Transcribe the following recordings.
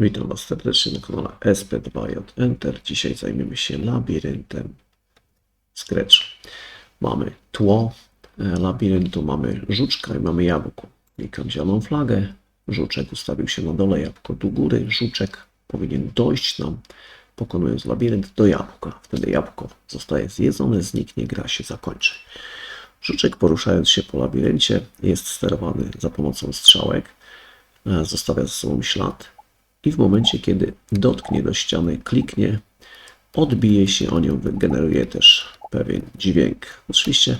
Witam Was serdecznie na kanale SP2J Enter. Dzisiaj zajmiemy się labiryntem Scratch. Mamy tło e, labiryntu, mamy żuczka i mamy jabłko. Klikam zieloną flagę, żuczek ustawił się na dole, jabłko do góry, żuczek powinien dojść nam, pokonując labirynt do jabłka. Wtedy jabłko zostaje zjedzone, zniknie, gra się zakończy. Żuczek poruszając się po labiryncie jest sterowany za pomocą strzałek, e, zostawia za sobą ślad i w momencie, kiedy dotknie do ściany, kliknie, odbije się o nią, wygeneruje też pewien dźwięk. Oczywiście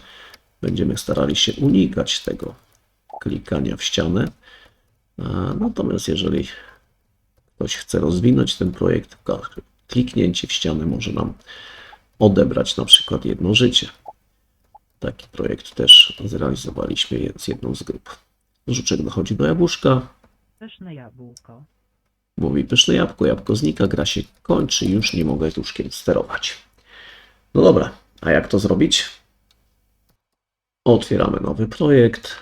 będziemy starali się unikać tego klikania w ścianę. Natomiast jeżeli ktoś chce rozwinąć ten projekt, kliknięcie w ścianę może nam odebrać na przykład jedno życie. Taki projekt też zrealizowaliśmy z jedną z grup. Żuczek dochodzi do jabłuszka, Pyszne jabłko. Mówi pyszne jabłko, jabłko znika, gra się kończy, już nie mogę duszkiem sterować. No dobra, a jak to zrobić? Otwieramy nowy projekt,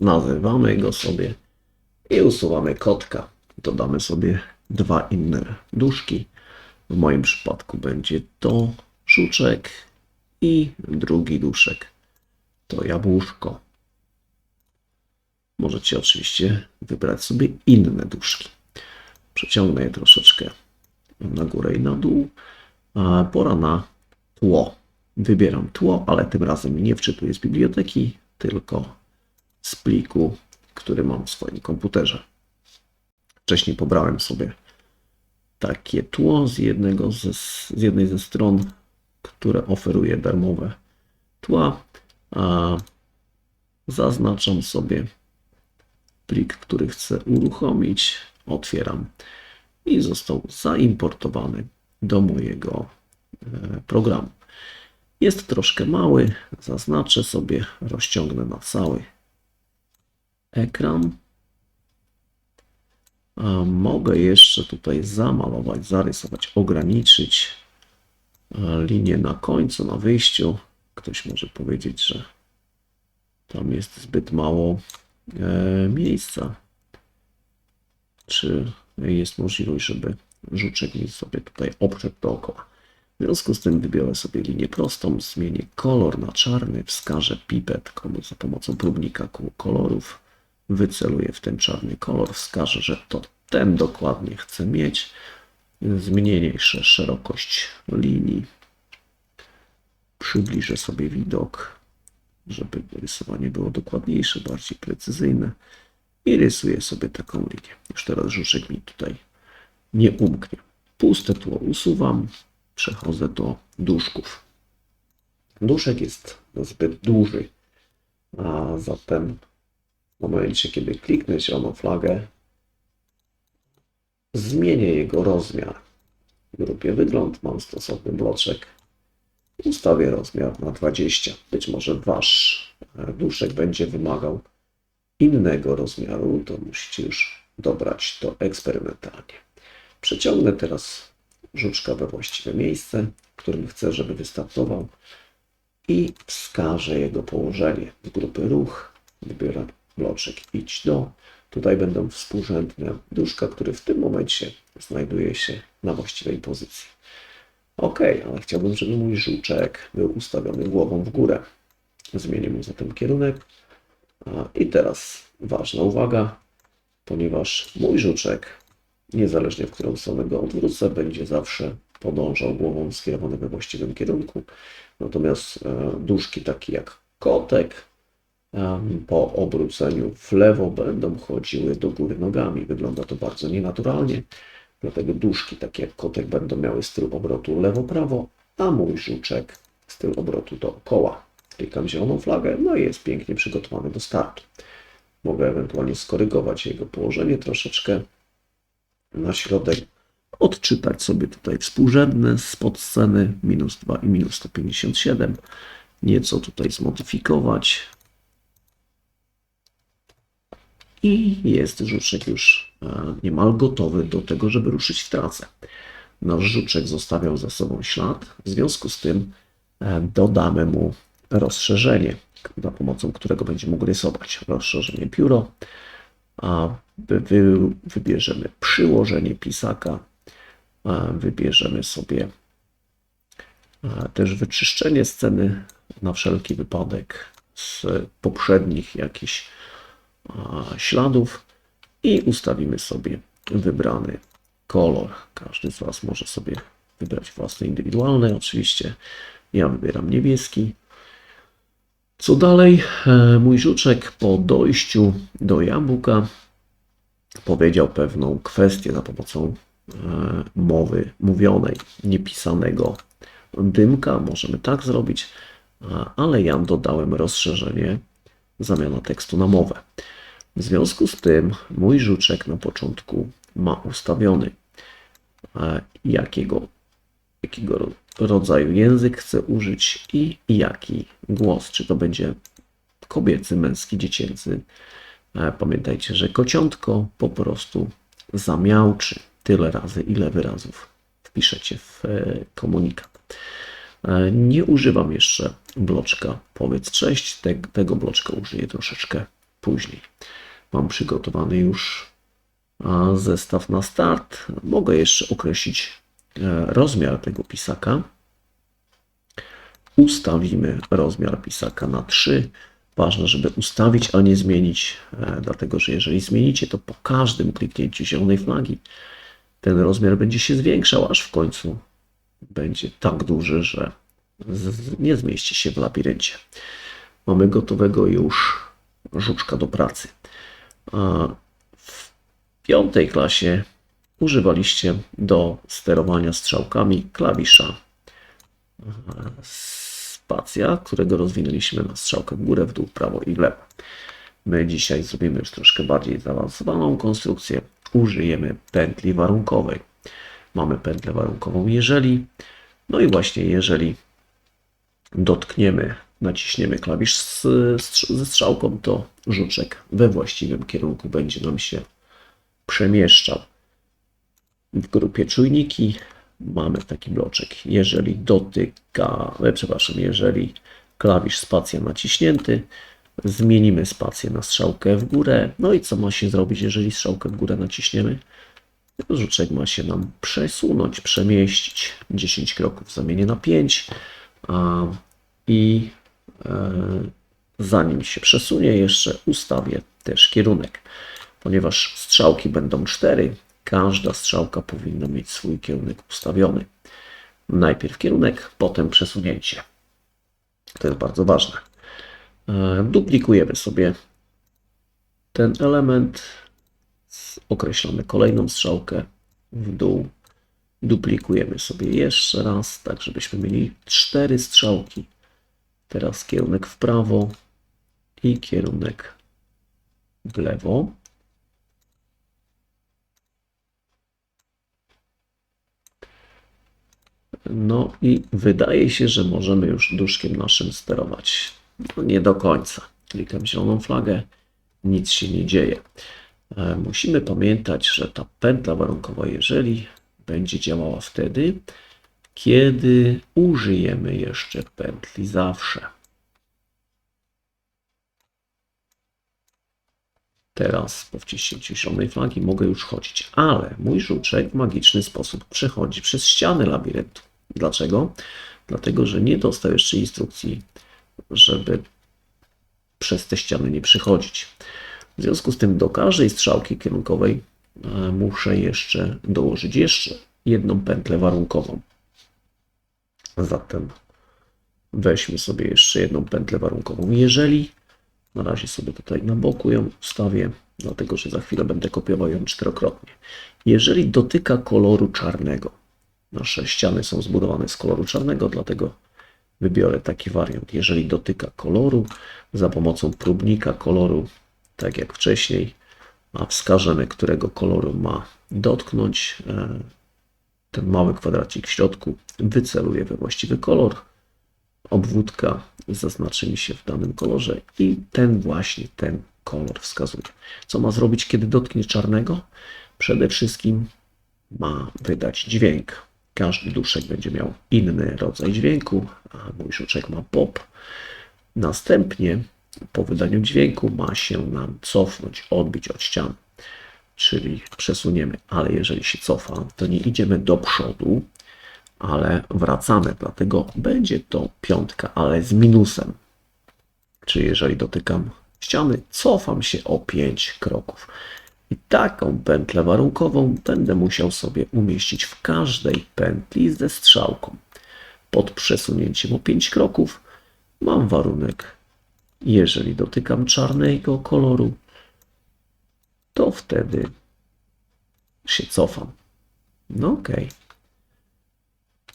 nazywamy go sobie i usuwamy kotka. Dodamy sobie dwa inne duszki. W moim przypadku będzie to żuczek i drugi duszek to jabłuszko. Możecie oczywiście wybrać sobie inne duszki. Przeciągnę je troszeczkę na górę i na dół. Pora na tło. Wybieram tło, ale tym razem nie wczytuję z biblioteki, tylko z pliku, który mam w swoim komputerze. Wcześniej pobrałem sobie takie tło z, jednego ze, z jednej ze stron, które oferuje darmowe tła. Zaznaczam sobie plik, który chcę uruchomić. Otwieram i został zaimportowany do mojego e, programu. Jest troszkę mały, zaznaczę sobie, rozciągnę na cały ekran. A mogę jeszcze tutaj zamalować, zarysować, ograniczyć e, linię na końcu, na wyjściu. Ktoś może powiedzieć, że tam jest zbyt mało e, miejsca. Czy jest możliwość, żeby żuczek mi sobie tutaj obszedł dookoła. W związku z tym wybiorę sobie linię prostą, zmienię kolor na czarny, wskażę pipet za pomocą próbnika kół kolorów, wyceluję w ten czarny kolor, wskażę, że to ten dokładnie chcę mieć, zmniejszę szerokość linii, przybliżę sobie widok, żeby rysowanie było dokładniejsze, bardziej precyzyjne i rysuję sobie taką linię. Już teraz żuczek mi tutaj nie umknie. Puste tło usuwam, przechodzę do duszków. Duszek jest zbyt duży, a zatem w momencie, kiedy kliknę zieloną flagę, zmienię jego rozmiar. W grupie wygląd mam stosowny bloczek. Ustawię rozmiar na 20. Być może wasz e, duszek będzie wymagał innego rozmiaru, to musicie już dobrać to eksperymentalnie. Przeciągnę teraz żuczka we właściwe miejsce, w którym chcę, żeby wystartował i wskażę jego położenie w grupy ruch. Wybiorę bloczek idź do. Tutaj będą współrzędne duszka, który w tym momencie znajduje się na właściwej pozycji. Ok, ale chciałbym, żeby mój żuczek był ustawiony głową w górę. Zmienię mu zatem kierunek. I teraz ważna uwaga, ponieważ mój żuczek, niezależnie w którą stronę go odwrócę, będzie zawsze podążał głową skierowany we właściwym kierunku. Natomiast e, duszki takie jak kotek em, po obróceniu w lewo będą chodziły do góry nogami. Wygląda to bardzo nienaturalnie. Dlatego duszki takie jak kotek będą miały styl obrotu lewo-prawo, a mój żuczek styl obrotu dookoła. Klikam zieloną flagę, no i jest pięknie przygotowany do startu. Mogę ewentualnie skorygować jego położenie troszeczkę na środek, odczytać sobie tutaj współrzędne spod sceny minus 2 i minus 157, nieco tutaj zmodyfikować i jest żuczek już e, niemal gotowy do tego, żeby ruszyć w trasę. Nasz żuczek zostawiał za sobą ślad, w związku z tym e, dodamy mu rozszerzenie, za pomocą którego będzie mógł rysować. Rozszerzenie pióro. a wy, wy, wybierzemy przyłożenie pisaka, wybierzemy sobie też wyczyszczenie sceny na wszelki wypadek z poprzednich jakichś śladów i ustawimy sobie wybrany kolor. Każdy z Was może sobie wybrać własny indywidualny. Oczywiście ja wybieram niebieski. Co dalej? E, Mój żuczek po dojściu do jabłka powiedział pewną kwestię za pomocą e, mowy mówionej, niepisanego dymka. Możemy tak zrobić, ale ja dodałem rozszerzenie zamiana tekstu na mowę. W związku z tym mój żuczek na początku ma ustawiony e, jakiego, jakiego rodzaju język chce użyć i jaki głos. Czy to będzie kobiecy, męski, dziecięcy. E, Pamiętajcie, że kociątko po prostu zamiałczy tyle razy, ile wyrazów wpiszecie w e, komunikat. E, Nie używam jeszcze bloczka powiedz cześć. Te, tego bloczka użyję troszeczkę później. Mam przygotowany już zestaw na start. Mogę jeszcze określić rozmiar tego pisaka. Ustawimy rozmiar pisaka na 3. Ważne, żeby ustawić, a nie zmienić, e, dlatego że jeżeli zmienicie, to po każdym kliknięciu zielonej flagi ten rozmiar będzie się zwiększał, aż w końcu będzie tak duży, że nie zmieści się w labiryncie. Mamy gotowego już żuczka do pracy. A w piątej klasie używaliście do sterowania strzałkami klawisza spacja, którego rozwinęliśmy na strzałkę w górę, w dół, prawo i w lewo. My dzisiaj zrobimy już troszkę bardziej zaawansowaną konstrukcję. Użyjemy pętli warunkowej. Mamy pętlę warunkową jeżeli, no i właśnie jeżeli dotkniemy, naciśniemy klawisz z, ze strzałką, to żuczek we właściwym kierunku będzie nam się przemieszczał. W grupie czujniki mamy taki bloczek. Jeżeli dotyka, e, przepraszam, jeżeli klawisz spacja naciśnięty, zmienimy spację na strzałkę w górę. No i co ma się zrobić, jeżeli strzałkę w górę naciśniemy? Żuczek ma się nam przesunąć, przemieścić 10 kroków zamienię na 5 a, i e, zanim się przesunie, jeszcze ustawię też kierunek. Ponieważ strzałki będą 4, każda strzałka powinna mieć swój kierunek ustawiony. Najpierw kierunek, potem przesunięcie. To jest bardzo ważne. E, Duplikujemy sobie ten element, określamy kolejną strzałkę w dół, duplikujemy sobie jeszcze raz, tak żebyśmy mieli cztery strzałki. Teraz kierunek w prawo i kierunek w lewo. No i wydaje się, że możemy już duszkiem naszym sterować. No nie do końca. Klikam zieloną flagę, nic się nie dzieje. E, Musimy pamiętać, że ta pętla warunkowa, jeżeli będzie działała wtedy, kiedy użyjemy jeszcze pętli zawsze. Teraz po wciśnięciu zielonej flagi mogę już chodzić, ale mój żuczek w magiczny sposób przechodzi przez ściany labiryntu. Dlaczego? Dlatego, że nie dostał jeszcze instrukcji, żeby przez te ściany nie przychodzić. W związku z tym do każdej strzałki kierunkowej e, muszę jeszcze dołożyć jeszcze jedną pętlę warunkową. Zatem weźmy sobie jeszcze jedną pętlę warunkową. Jeżeli na razie sobie tutaj na boku ją ustawię, dlatego że za chwilę będę kopiował ją czterokrotnie. Jeżeli dotyka koloru czarnego, nasze ściany są zbudowane z koloru czarnego, dlatego wybiorę taki wariant. Jeżeli dotyka koloru, za pomocą próbnika koloru, tak jak wcześniej, a wskażemy, którego koloru ma dotknąć, e, ten mały kwadracik w środku wyceluję we właściwy kolor, obwódka zaznaczy mi się w danym kolorze i ten właśnie ten kolor wskazuje. Co ma zrobić, kiedy dotknie czarnego? Przede wszystkim ma wydać dźwięk. Każdy duszek będzie miał inny rodzaj dźwięku, a mój żuczek ma pop. Następnie po wydaniu dźwięku ma się nam cofnąć, odbić od ścian. Czyli przesuniemy, ale jeżeli się cofa, to nie idziemy do przodu, ale wracamy, dlatego będzie to piątka, ale z minusem. Czyli jeżeli dotykam ściany, cofam się o 5 kroków. I taką pętlę warunkową będę musiał sobie umieścić w każdej pętli ze strzałką. Pod przesunięciem o 5 kroków mam warunek. Jeżeli dotykam czarnego koloru, to wtedy się cofam. No okej.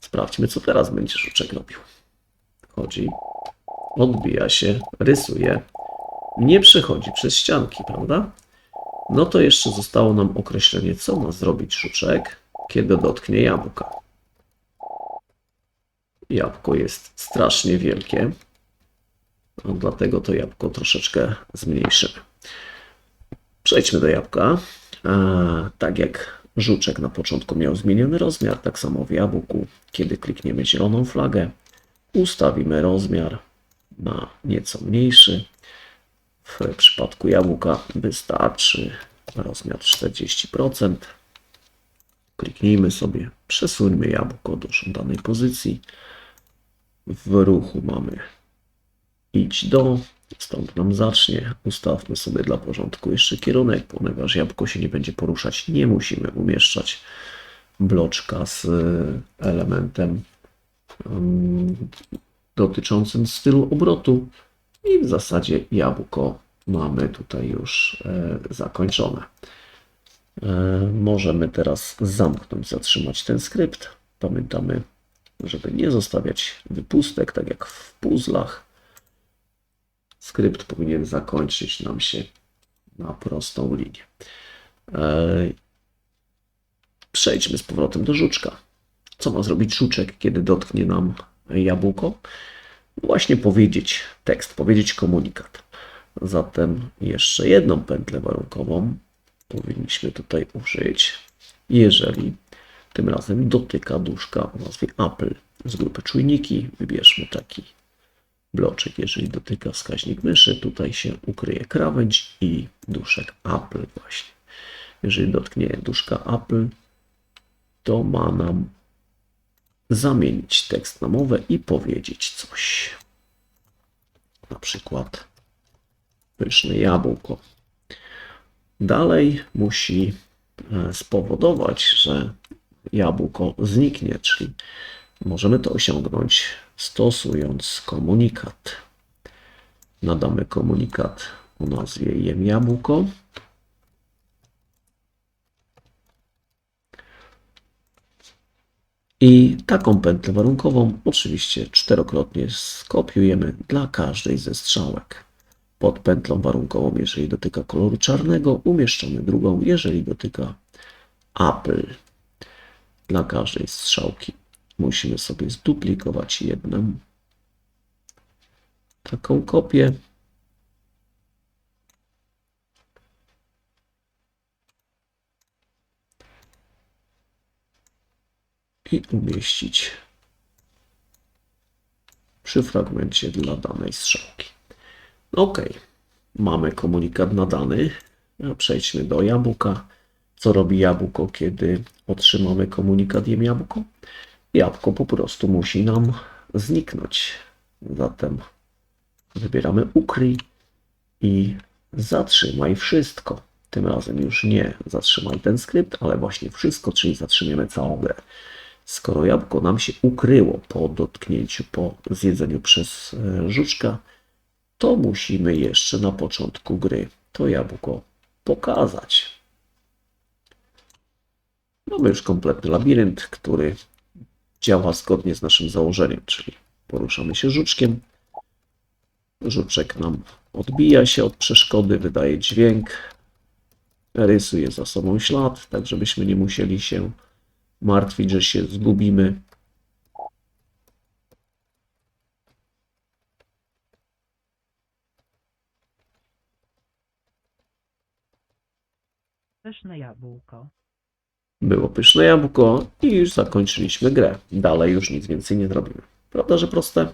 Sprawdźmy, co teraz będzie żuczek robił. Chodzi, odbija się, rysuje. Nie przechodzi przez ścianki, prawda? No to jeszcze zostało nam określenie, co ma zrobić żuczek, kiedy dotknie jabłka. Jabłko jest strasznie wielkie, dlatego to jabłko troszeczkę zmniejszymy. Przejdźmy do jabłka. A, tak jak żuczek na początku miał zmieniony rozmiar, tak samo w jabłku, kiedy klikniemy zieloną flagę, ustawimy rozmiar na nieco mniejszy. W przypadku jabłka wystarczy rozmiar 40%. Kliknijmy sobie, przesuńmy jabłko do żądanej pozycji. W ruchu mamy idź do, stąd nam zacznie. Ustawmy sobie dla porządku jeszcze kierunek, ponieważ jabłko się nie będzie poruszać. Nie musimy umieszczać bloczka z elementem mm, dotyczącym stylu obrotu. I w zasadzie jabłko mamy tutaj już e, zakończone. E, możemy teraz zamknąć, zatrzymać ten skrypt. Pamiętamy, żeby nie zostawiać wypustek, tak jak w puzzlach. Skrypt powinien zakończyć nam się na prostą linię. E, Przejdźmy z powrotem do żuczka. Co ma zrobić żuczek, kiedy dotknie nam jabłko? Właśnie powiedzieć tekst, powiedzieć komunikat. Zatem jeszcze jedną pętlę warunkową powinniśmy tutaj użyć, jeżeli tym razem dotyka duszka o nazwie Apple. Z grupy czujniki wybierzmy taki bloczek. Jeżeli dotyka wskaźnik myszy, tutaj się ukryje krawędź i duszek Apple właśnie. Jeżeli dotknie duszka Apple, to ma nam zamienić tekst na mowę i powiedzieć coś. Na przykład pyszne jabłko. Dalej musi e, spowodować, że jabłko zniknie, czyli możemy to osiągnąć stosując komunikat. Nadamy komunikat o nazwie jem jabłko. I taką pętlę warunkową oczywiście czterokrotnie skopiujemy dla każdej ze strzałek. Pod pętlą warunkową, jeżeli dotyka koloru czarnego, umieszczamy drugą, jeżeli dotyka Apple. Dla każdej strzałki musimy sobie zduplikować jedną taką kopię. i umieścić przy fragmencie dla danej strzałki. Ok, mamy komunikat nadany. Przejdźmy do jabłka. Co robi jabłko, kiedy otrzymamy komunikat jem jabłko? Jabłko po prostu musi nam zniknąć. Zatem wybieramy ukryj i zatrzymaj wszystko. Tym razem już nie zatrzymaj ten skrypt, ale właśnie wszystko, czyli zatrzymiemy całą grę. Skoro jabłko nam się ukryło po dotknięciu, po zjedzeniu przez e, żuczka, to musimy jeszcze na początku gry to jabłko pokazać. Mamy już kompletny labirynt, który działa zgodnie z naszym założeniem, czyli poruszamy się żuczkiem. Żuczek nam odbija się od przeszkody, wydaje dźwięk, rysuje za sobą ślad, tak żebyśmy nie musieli się martwić, że się zgubimy. Pyszne jabłko. Było pyszne jabłko i już zakończyliśmy grę. Dalej już nic więcej nie zrobimy. Prawda, że proste?